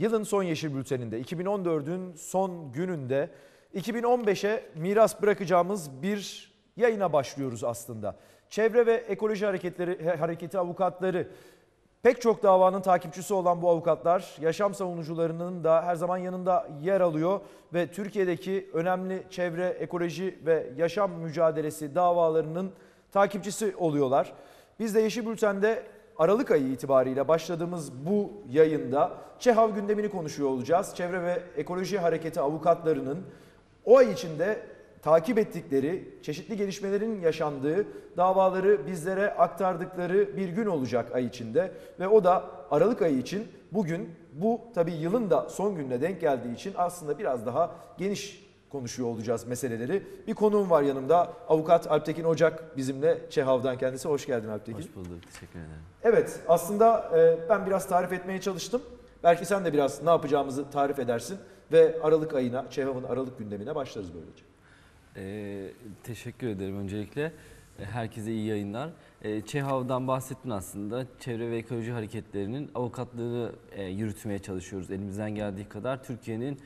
Yılın son Yeşil Bülteni'nde 2014'ün son gününde 2015'e miras bırakacağımız bir yayına başlıyoruz aslında. Çevre ve Ekoloji Hareketleri Hareketi avukatları Pek çok davanın takipçisi olan bu avukatlar yaşam savunucularının da her zaman yanında yer alıyor ve Türkiye'deki önemli çevre, ekoloji ve yaşam mücadelesi davalarının takipçisi oluyorlar. Biz de Yeşil Bülten'de Aralık ayı itibariyle başladığımız bu yayında ÇEHAV gündemini konuşuyor olacağız. Çevre ve Ekoloji Hareketi avukatlarının o ay içinde takip ettikleri, çeşitli gelişmelerin yaşandığı davaları bizlere aktardıkları bir gün olacak ay içinde. Ve o da Aralık ayı için bugün bu tabii yılın da son gününe denk geldiği için aslında biraz daha geniş konuşuyor olacağız meseleleri. Bir konuğum var yanımda. Avukat Alptekin Ocak bizimle Çehav'dan kendisi. Hoş geldin Alptekin. Hoş bulduk. Teşekkür ederim. Evet aslında e, ben biraz tarif etmeye çalıştım. Belki sen de biraz ne yapacağımızı tarif edersin ve Aralık ayına, Çehav'ın Aralık gündemine başlarız böylece. Ee, teşekkür ederim öncelikle. Ee, herkese iyi yayınlar. Ee, ÇEHAV'dan bahsettin aslında. Çevre ve ekoloji hareketlerinin avukatlığını e, yürütmeye çalışıyoruz elimizden geldiği kadar. Türkiye'nin e,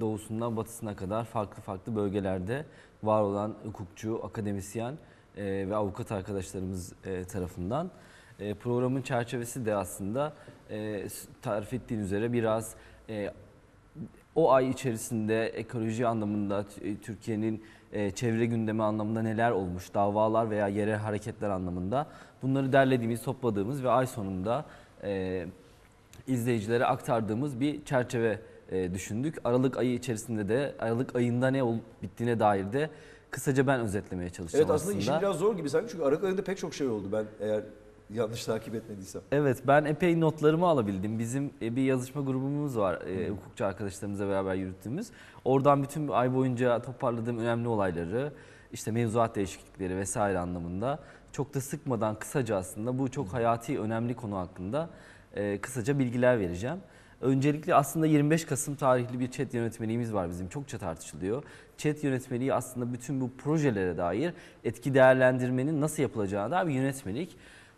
doğusundan batısına kadar farklı farklı bölgelerde var olan hukukçu, akademisyen e, ve avukat arkadaşlarımız e, tarafından. E, programın çerçevesi de aslında e, tarif ettiğin üzere biraz e, o ay içerisinde ekoloji anlamında e, Türkiye'nin e, çevre gündemi anlamında neler olmuş, davalar veya yerel hareketler anlamında bunları derlediğimiz, topladığımız ve ay sonunda e, izleyicilere aktardığımız bir çerçeve e, düşündük. Aralık ayı içerisinde de Aralık ayında ne olup bittiğine dair de kısaca ben özetlemeye çalışacağım Evet aslında, aslında işin biraz zor gibi sanki çünkü Aralık ayında pek çok şey oldu ben eğer yanlış takip etmediysem. Evet ben epey notlarımı alabildim. Bizim e, bir yazışma grubumuz var e, hukukçu arkadaşlarımızla beraber yürüttüğümüz. Oradan bütün ay boyunca toparladığım önemli olayları, işte mevzuat değişiklikleri vesaire anlamında çok da sıkmadan kısaca aslında bu çok hayati önemli konu hakkında e, kısaca bilgiler vereceğim. Öncelikle aslında 25 Kasım tarihli bir chat yönetmeliğimiz var bizim. Çokça tartışılıyor. Chat yönetmeliği aslında bütün bu projelere dair etki değerlendirmenin nasıl yapılacağına dair bir yönetmelik.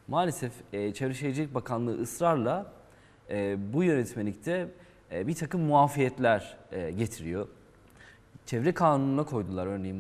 Maalesef e, Çevre Şehircilik Bakanlığı ısrarla e, bu yönetmelikte e, bir takım muafiyetler e, getiriyor. Çevre kanununa koydular örneğin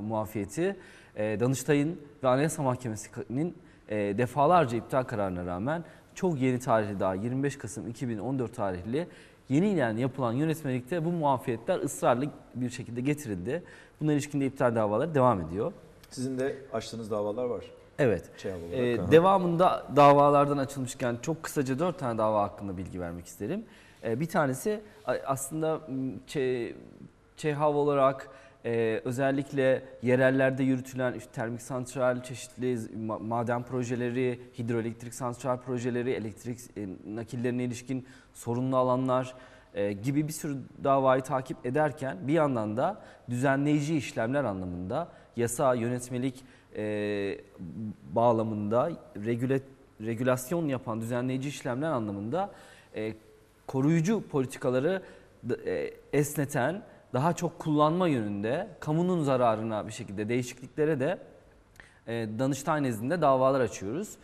muafiyeti. E, Danıştay'ın ve Anayasa Mahkemesi'nin e, defalarca iptal kararına rağmen çok yeni tarihli daha 25 Kasım 2014 tarihli yeniden yapılan yönetmelikte bu muafiyetler ısrarlı bir şekilde getirildi. Buna ilişkin de iptal davaları devam ediyor. Sizin de açtığınız davalar var. Evet. Ee, devamında davalardan açılmışken çok kısaca dört tane dava hakkında bilgi vermek isterim. Ee, bir tanesi aslında ÇEHAV olarak e, özellikle yerellerde yürütülen işte termik santral, çeşitli maden projeleri, hidroelektrik santral projeleri, elektrik e, nakillerine ilişkin sorunlu alanlar e, gibi bir sürü davayı takip ederken bir yandan da düzenleyici işlemler anlamında yasa, yönetmelik, e, bağlamında regüle, regülasyon yapan düzenleyici işlemler anlamında e, koruyucu politikaları e, esneten daha çok kullanma yönünde kamunun zararına bir şekilde değişikliklere de e, Danıştay nezdinde davalar açıyoruz.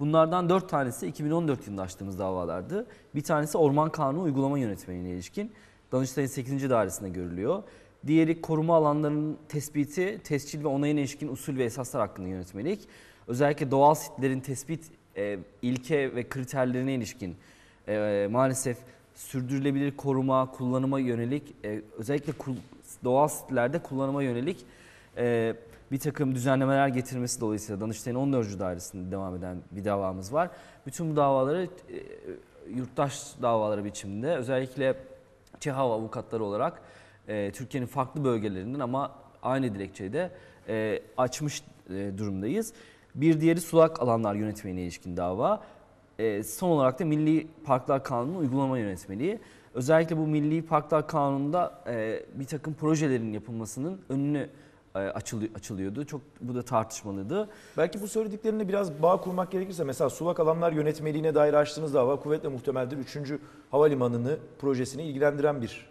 Bunlardan 4 tanesi 2014 yılında açtığımız davalardı. Bir tanesi Orman Kanunu Uygulama Yönetmeliğine ilişkin Danıştay'ın 8. dairesinde görülüyor. Diğeri koruma alanlarının tespiti, tescil ve onayına ilişkin usul ve esaslar hakkında yönetmelik. Özellikle doğal sitlerin tespit e, ilke ve kriterlerine ilişkin e, maalesef sürdürülebilir koruma, kullanıma yönelik e, özellikle kul, doğal sitlerde kullanıma yönelik e, bir takım düzenlemeler getirmesi dolayısıyla Danıştay'ın 14. dairesinde devam eden bir davamız var. Bütün bu davaları e, yurttaş davaları biçiminde özellikle ÇEHAV avukatları olarak e, Türkiye'nin farklı bölgelerinden ama aynı dilekçede e, açmış e, durumdayız. Bir diğeri sulak alanlar yönetmeliğine ilişkin dava. E, son olarak da Milli Parklar Kanunu uygulama yönetmeliği. Özellikle bu Milli Parklar Kanunu'nda e, bir takım projelerin yapılmasının önünü e, açılıyordu. Çok bu da tartışmalıydı. Belki bu söylediklerine biraz bağ kurmak gerekirse mesela sulak alanlar yönetmeliğine dair açtığınız dava kuvvetle muhtemeldir 3. havalimanını projesini ilgilendiren bir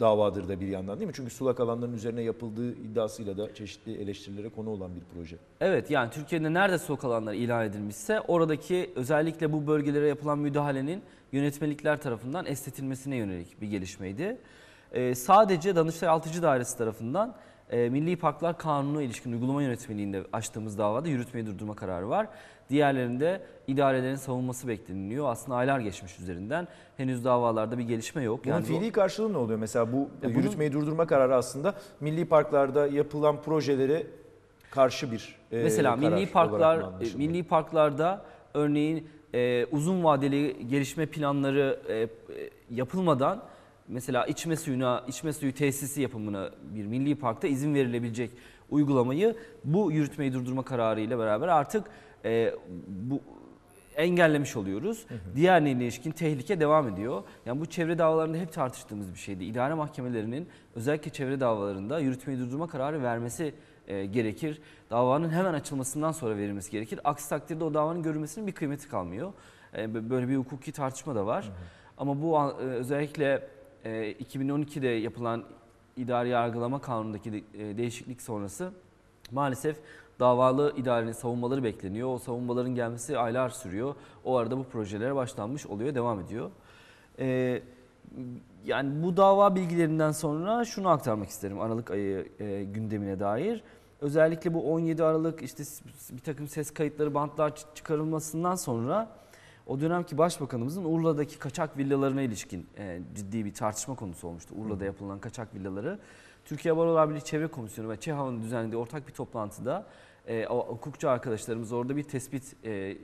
davadır da bir yandan değil mi? Çünkü sulak alanların üzerine yapıldığı iddiasıyla da çeşitli eleştirilere konu olan bir proje. Evet yani Türkiye'de nerede soğuk alanlar ilan edilmişse oradaki özellikle bu bölgelere yapılan müdahalenin yönetmelikler tarafından estetilmesine yönelik bir gelişmeydi. Ee, sadece Danıştay Altıcı Dairesi tarafından e, Milli Parklar Kanunu ilişkin uygulama yönetmeliğinde açtığımız davada yürütmeyi durdurma kararı var. Diğerlerinde idarelerin savunması bekleniliyor. Aslında aylar geçmiş üzerinden. Henüz davalarda bir gelişme yok. Bunun bu- fiili karşılığı ne oluyor? Mesela bu E, bunun- yürütmeyi durdurma kararı aslında milli parklarda yapılan projelere karşı bir e, Mesela milli parklar anlaşılmalı? milli parklarda örneğin e, uzun vadeli gelişme planları e, e, yapılmadan mesela içme suyuna içme suyu tesisi yapımına bir milli parkta izin verilebilecek uygulamayı bu yürütmeyi durdurma kararı ile beraber artık e, bu engellemiş oluyoruz. Diğerine ilişkin tehlike devam ediyor. Yani bu çevre davalarında hep tartıştığımız bir şeydi. İdare mahkemelerinin özellikle çevre davalarında yürütmeyi durdurma kararı vermesi e, gerekir. Davanın hemen açılmasından sonra verilmesi gerekir. Aksi takdirde o davanın görülmesinin bir kıymeti kalmıyor. E, böyle bir hukuki tartışma da var. Ama bu e, özellikle e, 2012'de yapılan idari yargılama kanunundaki e, değişiklik sonrası maalesef davalı idarenin savunmaları bekleniyor. O savunmaların gelmesi aylar sürüyor. O arada bu projelere başlanmış oluyor, devam ediyor. Ee, yani bu dava bilgilerinden sonra şunu aktarmak isterim Aralık ayı e, gündemine dair. Özellikle bu 17 Aralık işte bir takım ses kayıtları, bantlar çı- çıkarılmasından sonra o dönemki başbakanımızın Urla'daki kaçak villalarına ilişkin e, ciddi bir tartışma konusu olmuştu. Urla'da yapılan kaçak villaları. Türkiye Barolar Birliği Çevre Komisyonu ve ÇEHAV'ın düzenlediği ortak bir toplantıda e, hukukçu arkadaşlarımız orada bir tespit e,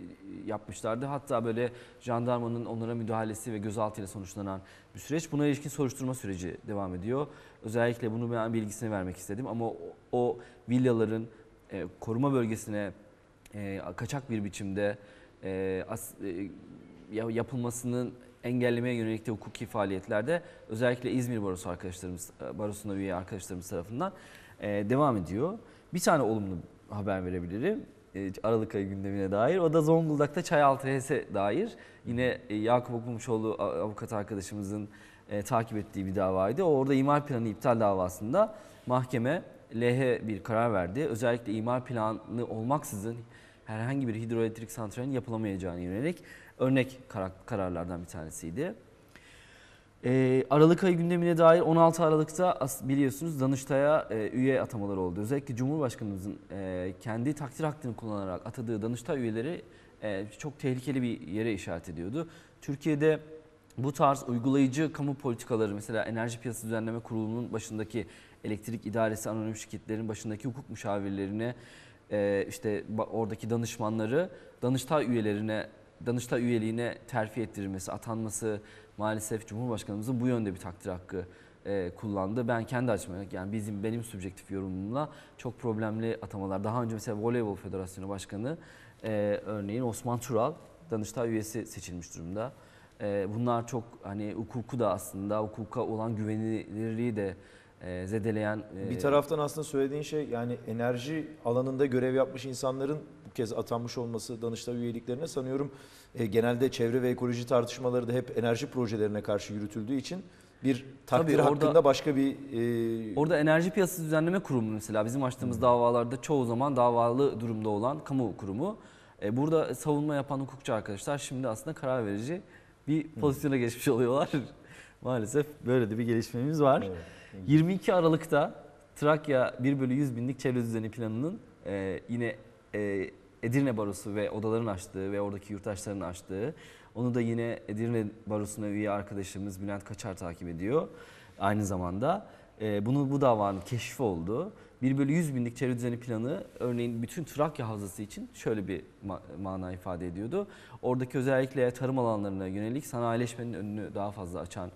yapmışlardı. Hatta böyle jandarmanın onlara müdahalesi ve gözaltıyla sonuçlanan bir süreç. Buna ilişkin soruşturma süreci devam ediyor. Özellikle bunu ben bilgisini vermek istedim ama o, o villaların e, koruma bölgesine e, kaçak bir biçimde e, as, e, ya- yapılmasının engellemeye yönelik de hukuki faaliyetlerde özellikle İzmir Barosu arkadaşlarımız, e, Barosu'na üye arkadaşlarımız tarafından e, devam ediyor. Bir tane olumlu haber verebilirim. e, Aralık ayı gündemine dair. O da Zonguldak'ta Çayaltı HES'e dair. Yine e, Yakup Okumuşoğlu avukat arkadaşımızın e, takip ettiği bir davaydı. Orada imar planı iptal davasında mahkeme lehe bir karar verdi. Özellikle imar planı olmaksızın herhangi bir hidroelektrik santralin yapılamayacağına yönelik örnek karar- kararlardan bir tanesiydi. Ee, Aralık ayı gündemine dair 16 Aralık'ta biliyorsunuz Danıştay'a e, üye atamaları oldu. Özellikle Cumhurbaşkanımızın e, kendi takdir hakkını kullanarak atadığı Danıştay üyeleri e, çok tehlikeli bir yere işaret ediyordu. Türkiye'de bu tarz uygulayıcı kamu politikaları mesela Enerji Piyasası Düzenleme Kurulu'nun başındaki elektrik idaresi anonim şirketlerin başındaki hukuk müşavirlerine e, işte oradaki danışmanları Danıştay üyelerine Danıştay üyeliğine terfi ettirilmesi, atanması maalesef Cumhurbaşkanımızın bu yönde bir takdir hakkı e, kullandı. Ben kendi açıma yani bizim benim subjektif yorumumla çok problemli atamalar. Daha önce mesela Voleybol Federasyonu Başkanı e, örneğin Osman Tural Danıştay üyesi seçilmiş durumda. E, bunlar çok hani hukuku da aslında hukuka olan güvenilirliği de e, zedeleyen e, Bir taraftan aslında söylediğin şey yani enerji alanında görev yapmış insanların bu kez atanmış olması Danıştay üyeliklerine sanıyorum e, genelde çevre ve ekoloji tartışmaları da hep enerji projelerine karşı yürütüldüğü için bir takdir Tabii orada- hakkında başka bir e, Orada Enerji Piyasası Düzenleme Kurumu mesela bizim açtığımız davalarda çoğu zaman davalı durumda olan kamu kurumu. E, burada savunma yapan hukukçu arkadaşlar şimdi aslında karar verici bir pozisyona geçmiş oluyorlar. Maalesef böyle de bir gelişmemiz var. Evet. 22 Aralık'ta Trakya 1 bölü 100 binlik çevre düzeni planının e, yine e, Edirne Barosu ve odaların açtığı ve oradaki yurttaşların açtığı onu da yine Edirne Barosu'na üye arkadaşımız Bülent Kaçar takip ediyor. Aynı zamanda e, bunu bu davanın keşfi oldu. 1 bölü 100 binlik çevre düzeni planı örneğin bütün Trakya Havzası için şöyle bir ma- mana ifade ediyordu. Oradaki özellikle tarım alanlarına yönelik sanayileşmenin önünü daha fazla açan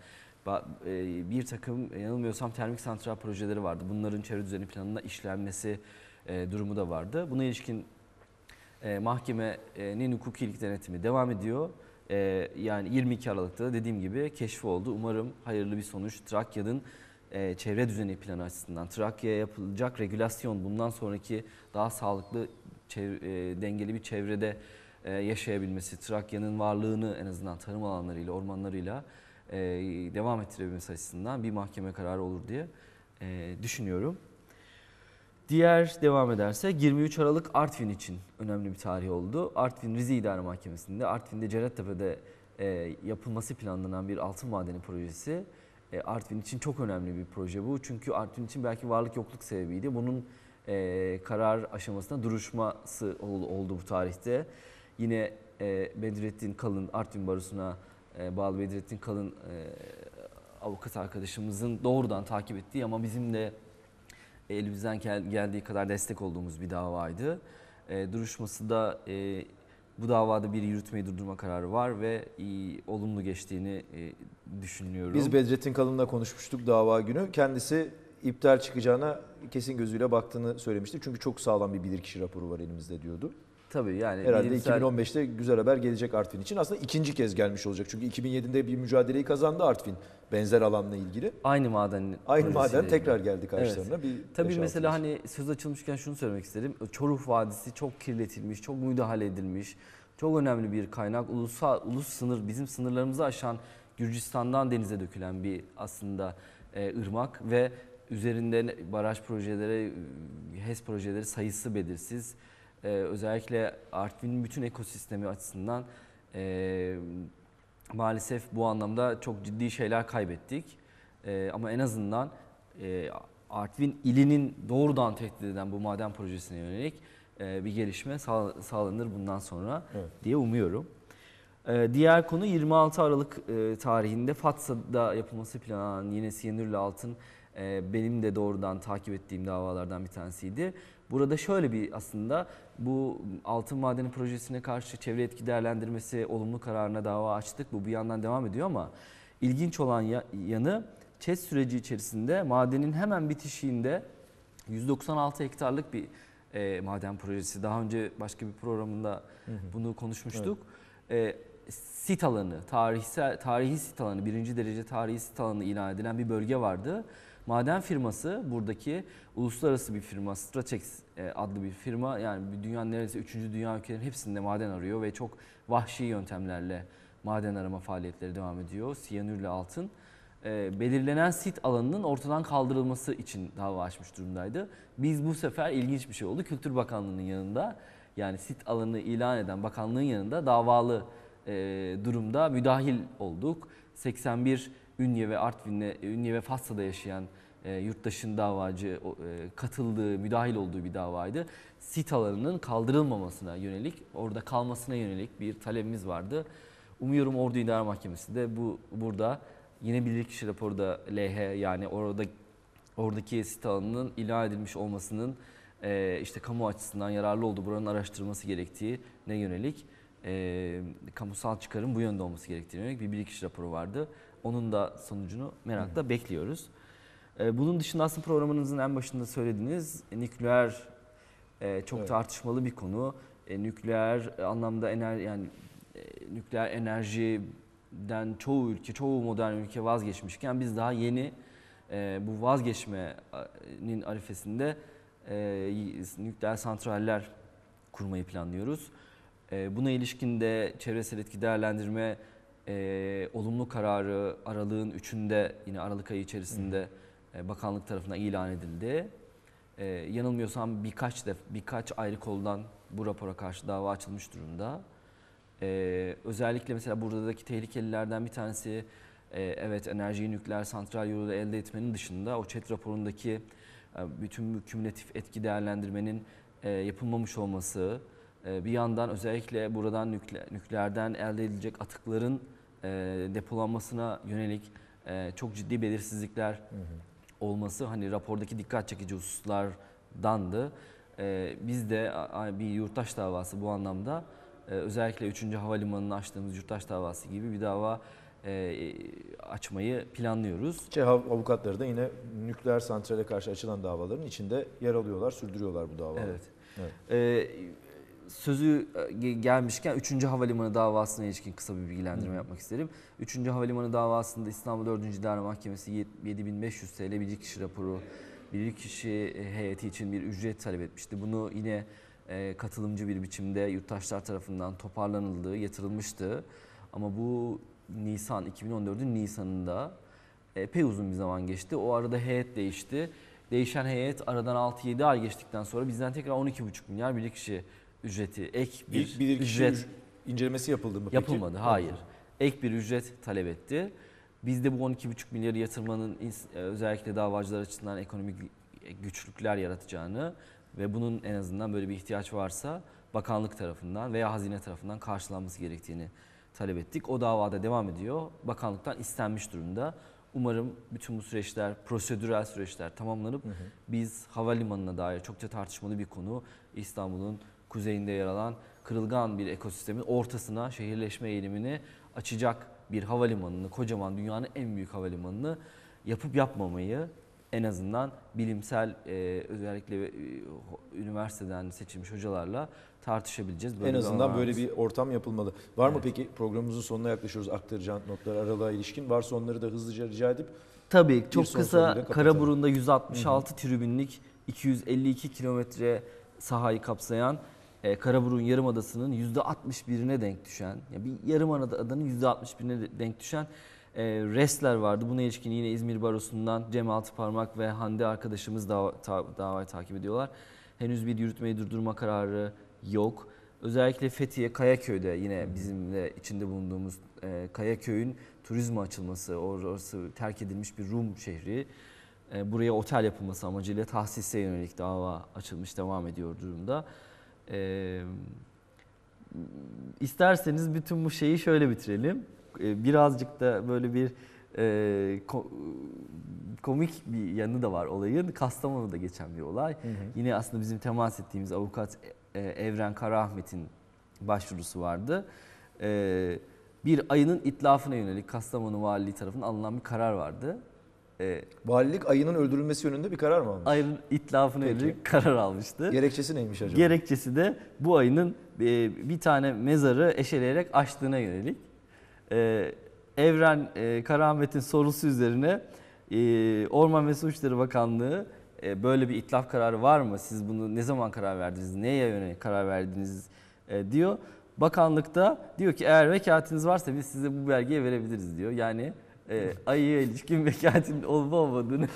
bir takım e, yanılmıyorsam termik santral projeleri vardı. Bunların çevre düzeni planına işlenmesi e, durumu da vardı. Buna ilişkin e, mahkemenin hukukilik denetimi devam ediyor. E, yani 22 Aralık'ta da dediğim gibi keşfi oldu. Umarım hayırlı bir sonuç Trakya'nın e, çevre düzeni planı açısından Trakya'ya yapılacak regülasyon bundan sonraki daha sağlıklı e, dengeli bir çevrede e, yaşayabilmesi, Trakya'nın varlığını en azından tarım alanlarıyla, ormanlarıyla e, devam ettirebilmesi açısından bir mahkeme kararı olur diye e, düşünüyorum. Diğer devam ederse 23 Aralık Artvin için önemli bir tarih oldu. Artvin Rize İdare Mahkemesi'nde Artvin'de Cerettepe'de e, yapılması planlanan bir altın madeni projesi. E, Artvin için çok önemli bir proje bu. Çünkü Artvin için belki varlık yokluk sebebiydi. Bunun e, karar aşamasında duruşması ol- oldu bu tarihte. Yine e, Bedrettin Kalın Artvin Barosu'na e, bağlı Bedrettin Kalın e, avukat arkadaşımızın doğrudan takip ettiği ama bizim de elimizden gel- geldiği kadar destek olduğumuz bir davaydı. E, duruşması da e, bu davada bir yürütmeyi durdurma kararı var ve e, olumlu geçtiğini e, düşünüyorum. Biz Bedrettin Kalın'la konuşmuştuk dava günü. Kendisi iptal çıkacağına kesin gözüyle baktığını söylemişti. Çünkü çok sağlam bir bilirkişi raporu var elimizde diyordu. Tabii yani Herhalde bilimsel- 2015'te güzel haber gelecek Artvin için. Aslında ikinci kez gelmiş olacak. Çünkü 2007'de bir mücadeleyi kazandı Artvin benzer alanla ilgili. aynı maden Aynı maden tekrar ilgili. geldi karşılarına. Bir Tabii mesela hani söz açılmışken şunu söylemek isterim. Çoruh Vadisi çok kirletilmiş, çok müdahale edilmiş. Çok önemli bir kaynak. Ulusal, ulus sınır, bizim sınırlarımızı aşan Gürcistan'dan denize dökülen bir aslında e, ırmak ve üzerinde baraj projeleri, HES projeleri sayısı belirsiz. E, özellikle Artvin'in bütün ekosistemi açısından e, maalesef bu anlamda çok ciddi şeyler kaybettik. E, ama en azından e, Artvin ilinin doğrudan tehdit eden bu maden projesine yönelik e, bir gelişme sağ- sağlanır bundan sonra Evet. diye umuyorum. E, diğer konu 26 Aralık e, tarihinde Fatsa'da yapılması planlanan yine siyanürlü altın e, benim de doğrudan takip ettiğim davalardan bir tanesiydi. Burada şöyle bir aslında bu altın madeni projesine karşı çevre etki değerlendirmesi olumlu kararına dava açtık. Bu bir yandan devam ediyor ama ilginç olan ya- yanı ÇED süreci içerisinde madenin hemen bitişiğinde 196 hektarlık bir e, maden projesi. Daha önce başka bir programında bunu konuşmuştuk. E, sit alanı, tarihsel tarihi sit alanı, birinci derece tarihi sit alanı ilan edilen bir bölge vardı. Maden firması buradaki uluslararası bir firma, Stratex e, adlı bir firma. Yani bir dünyanın neredeyse 3. dünya ülkelerinin hepsinde maden arıyor ve çok vahşi yöntemlerle maden arama faaliyetleri devam ediyor. Siyanürle altın e, belirlenen sit alanının ortadan kaldırılması için dava açmış durumdaydı. Biz bu sefer ilginç bir şey oldu. Kültür Bakanlığı'nın yanında yani sit alanı ilan eden bakanlığın yanında davalı e, durumda müdahil olduk. 81 Ünye ve Artvin'de, Ünye ve Fatsa'da yaşayan e, yurttaşın davacı e, katıldığı, müdahil olduğu bir davaydı. Sit alanının kaldırılmamasına yönelik, orada kalmasına yönelik bir talebimiz vardı. Umuyorum Ordu İdare Mahkemesi de bu burada yine bilirkişi raporu da LH yani orada oradaki sit alanının ilan edilmiş olmasının e, işte kamu açısından yararlı olduğu buranın araştırılması gerektiği ne yönelik e, kamusal çıkarın bu yönde olması gerektiğine yönelik bir bilirkişi raporu vardı. Onun da sonucunu merakla bekliyoruz. E, bunun dışında aslında programınızın en başında söylediğiniz nükleer e, çok Evet. tartışmalı bir konu. E, nükleer anlamda ener yani e, nükleer enerjiden çoğu ülke, çoğu modern ülke vazgeçmişken biz daha yeni e, bu vazgeçmenin arifesinde e, nükleer santraller kurmayı planlıyoruz. E, buna ilişkin de çevresel etki değerlendirme e, olumlu kararı aralığın 3'ünde yine Aralık ayı içerisinde e, bakanlık tarafından ilan edildi. E, yanılmıyorsam birkaç def birkaç ayrı koldan bu rapora karşı dava açılmış durumda. E, özellikle mesela buradaki tehlikelilerden bir tanesi e, evet enerjiyi nükleer santral yoluyla elde etmenin dışında o ÇED raporundaki e, bütün kümülatif etki değerlendirmenin e, yapılmamış olması, bir yandan özellikle buradan nükle, nükleerden elde edilecek atıkların e, depolanmasına yönelik e, çok ciddi belirsizlikler olması hani rapordaki dikkat çekici hususlardandı. E, biz de a- bir yurttaş davası bu anlamda e, özellikle 3. Havalimanı'nı açtığımız yurttaş davası gibi bir dava e, açmayı planlıyoruz. ÇEHAV avukatları da yine nükleer santrale karşı açılan davaların içinde yer alıyorlar, sürdürüyorlar bu davaları. Evet. Evet. Ee, sözü e, ge- gelmişken 3. Havalimanı davasına ilişkin kısa bir bilgilendirme Hı. yapmak isterim. 3. Havalimanı davasında İstanbul 4. İdare Mahkemesi yet- 7500 TL bilirkişi raporu, bilirkişi heyeti için bir ücret talep etmişti. Bunu yine e, katılımcı bir biçimde yurttaşlar tarafından toparlanıldığı, yatırılmıştı. Ama bu Nisan 2014'ün Nisan'ında epey uzun bir zaman geçti. O arada heyet değişti. Değişen heyet aradan 6-7 ay geçtikten sonra bizden tekrar 12,5 milyar bir kişi ücreti ek bir, Bir, bir kişi ücret üc- incelemesi yapıldı mı peki? yapılmadı. Hayır. Ek bir ücret talep etti. Biz de bu 12,5 milyarı yatırmanın ins- e, özellikle davacılar açısından ekonomik güçlükler yaratacağını ve bunun en azından böyle bir ihtiyaç varsa bakanlık tarafından veya hazine tarafından karşılanması gerektiğini talep ettik. O davada devam ediyor. Bakanlıktan istenmiş durumda. Umarım bütün bu süreçler, prosedürel süreçler tamamlanıp biz havalimanına dair çokça tartışmalı bir konu İstanbul'un kuzeyinde yer alan kırılgan bir ekosistemin ortasına şehirleşme eğilimini açacak bir havalimanını, kocaman dünyanın en büyük havalimanını yapıp yapmamayı en azından bilimsel e, özellikle e, üniversiteden seçilmiş hocalarla tartışabileceğiz. en bir azından böyle bir ortam yapılmalı. Var mı Evet. peki programımızın sonuna yaklaşıyoruz aktaracağın notlar aralığa ilişkin? Varsa onları da hızlıca rica edip Tabii çok kısa. Karaburun'da 166 tribünlük 252 kilometre sahayı kapsayan e, Karaburun Yarımadası'nın %61'ine denk düşen, yani bir yarımadanın %61'ine de- denk düşen e, restler vardı. Buna ilişkin yine İzmir Barosu'ndan Cem Altıparmak ve Hande arkadaşımız dava, ta- davayı takip ediyorlar. Henüz bir yürütmeyi durdurma kararı yok. Özellikle Fethiye Kayaköy'de yine bizim de içinde bulunduğumuz e, Kayaköy'ün turizme açılması, orası terk edilmiş bir Rum şehri. E, buraya otel yapılması amacıyla tahsise yönelik dava açılmış, devam ediyor durumda. E, isterseniz bütün bu şeyi şöyle bitirelim. E, birazcık da böyle bir e, ko- komik bir yanı da var olayın. Kastamonu'da geçen bir olay. Yine aslında bizim temas ettiğimiz avukat e, Evren Karaahmet'in başvurusu vardı. E, bir ayının itlafına yönelik Kastamonu Valiliği tarafından alınan bir karar vardı. E, valilik ayının öldürülmesi yönünde bir karar mı almış? ayının itlafına Peki. yönelik karar almıştı. Gerekçesi neymiş acaba? Gerekçesi de bu ayının e, bir tane mezarı eşeleyerek açtığına yönelik. E, Evren e, Karaahmet'in sorusu üzerine e, Orman ve Su İşleri Bakanlığı e, böyle bir itlaf kararı var mı? Siz bunu ne zaman karar verdiniz? Neye yönelik karar verdiniz? e, diyor. Bakanlıkta diyor ki eğer vekaletiniz varsa biz size bu belgeyi verebiliriz diyor. Yani e, ayıya ilişkin vekaletin olup olmadığını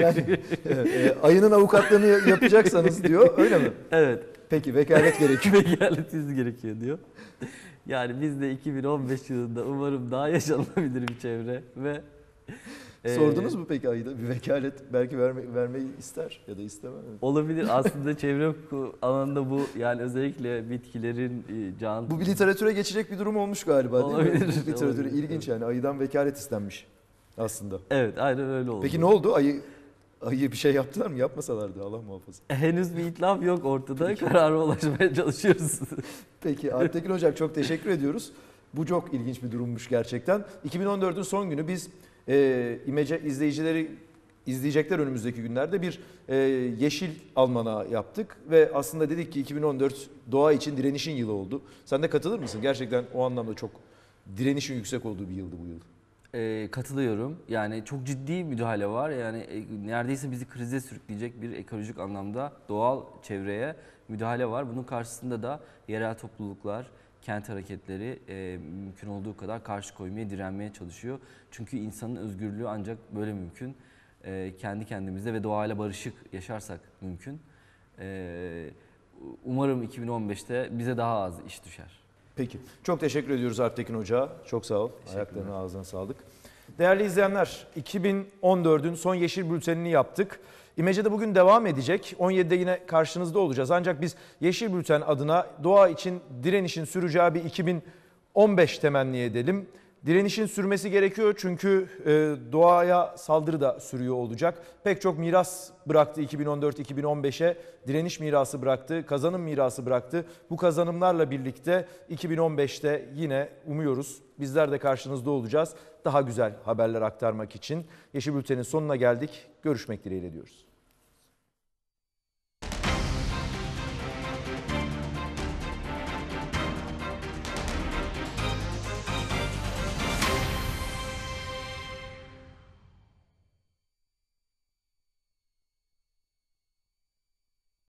Yani, e, ayının avukatlığını yapacaksanız diyor öyle mi? evet Peki vekalet gerekiyor. vekaletiniz gerekiyor diyor. Yani biz de 2015 yılında umarım daha yaşanabilir bir çevre ve e, Sordunuz mu peki ayıda bir vekalet belki verme, vermeyi ister ya da istemez? Olabilir aslında çevre hukuku alanında bu yani özellikle bitkilerin e, can Bu bir literatüre geçecek bir durum olmuş galiba değil mi? Bu literatüre olabilir. ilginç yani ayıdan vekalet istenmiş aslında. Evet aynen öyle oldu. Peki ne oldu? Ayı ayı bir şey yaptılar mı? Yapmasalardı Allah muhafaza. Henüz bir itlaf yok ortada. Karara ulaşmaya çalışıyoruz. Peki Alptekin Hocam çok teşekkür ediyoruz. Bu çok ilginç bir durummuş gerçekten. 2014'ün son günü biz e, İmece izleyicileri izleyecekler önümüzdeki günlerde bir e, yeşil almana yaptık ve aslında dedik ki 2014 doğa için direnişin yılı oldu. Sen de katılır mısın? Gerçekten o anlamda çok direnişin yüksek olduğu bir yıldı bu yıl. Ee, katılıyorum. Yani çok ciddi müdahale var. Yani e, neredeyse bizi krize sürükleyecek bir ekolojik anlamda doğal çevreye müdahale var. Bunun karşısında da yerel topluluklar, kent hareketleri e, mümkün olduğu kadar karşı koymaya, direnmeye çalışıyor. Çünkü insanın özgürlüğü ancak böyle mümkün. E, kendi kendimizde ve doğayla barışık yaşarsak mümkün. E, umarım 2015'te bize daha az iş düşer. Peki. Çok teşekkür ediyoruz Alptekin Hoca. Çok sağ ol. Ayaklarına ağzına sağlık. Değerli izleyenler, 2014'ün son yeşil bültenini yaptık. İmece'de bugün devam edecek. 17'de yine karşınızda olacağız. Ancak biz Yeşil Bülten adına doğa için direnişin süreceği bir 2015 temenni edelim. Direnişin sürmesi gerekiyor çünkü e, doğaya saldırı da sürüyor olacak. Pek çok miras bıraktı 2014-2015'e. Direniş mirası bıraktı, kazanım mirası bıraktı. Bu kazanımlarla birlikte 2015'te yine umuyoruz bizler de karşınızda olacağız. Daha güzel haberler aktarmak için Yeşil Bülten'in sonuna geldik. Görüşmek dileğiyle diyoruz.